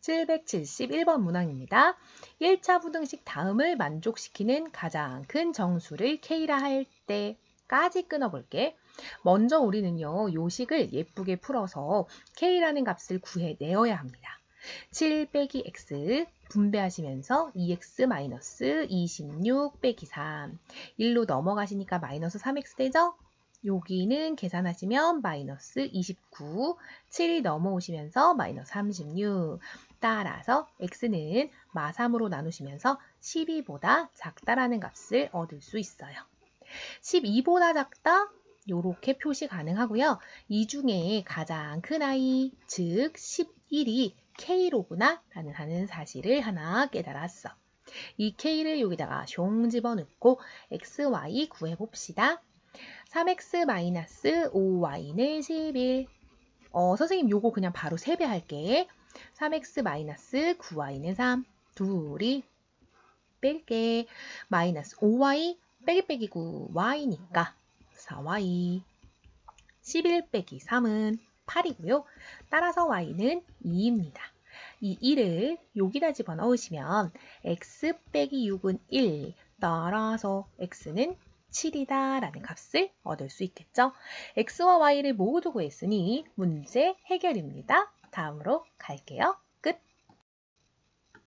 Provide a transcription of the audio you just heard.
771번 문항입니다. 1차 부등식 다음을 만족시키는 가장 큰 정수를 K라 할 때까지 끊어볼게. 먼저 우리는요, 요식을 예쁘게 풀어서 K라는 값을 구해내어야 합니다. 7 빼기 X 분배하시면서 2X 마이너스 26 빼기 3 1로 넘어가시니까 마이너스 3X 되죠? 여기는 계산하시면 마이너스 29, 7이 넘어오시면서 마이너스 36. 따라서 x는 마3으로 나누시면서 12보다 작다라는 값을 얻을 수 있어요. 12보다 작다? 이렇게 표시 가능하고요. 이 중에 가장 큰 아이, 즉 11이 K로구나 라는 하는 사실을 하나 깨달았어. 이 K를 여기다가 숑 집어넣고 XY 구해봅시다. 3x-5y는 11. 어, 선생님 요거 그냥 바로 세배할게. 3x-9y는 3. 둘이 뺄게. 마이너스 5y 빼기 빼기 9 y니까 4y. 11 빼기 3은 8이고요. 따라서 y는 2입니다. 이 1을 여기다 집어넣으시면 x 빼기 6은 1. 따라서 x는 7이다 라는 값을 얻을 수 있겠죠. x와 y를 모두 구했으니 문제 해결입니다. 다음으로 갈게요.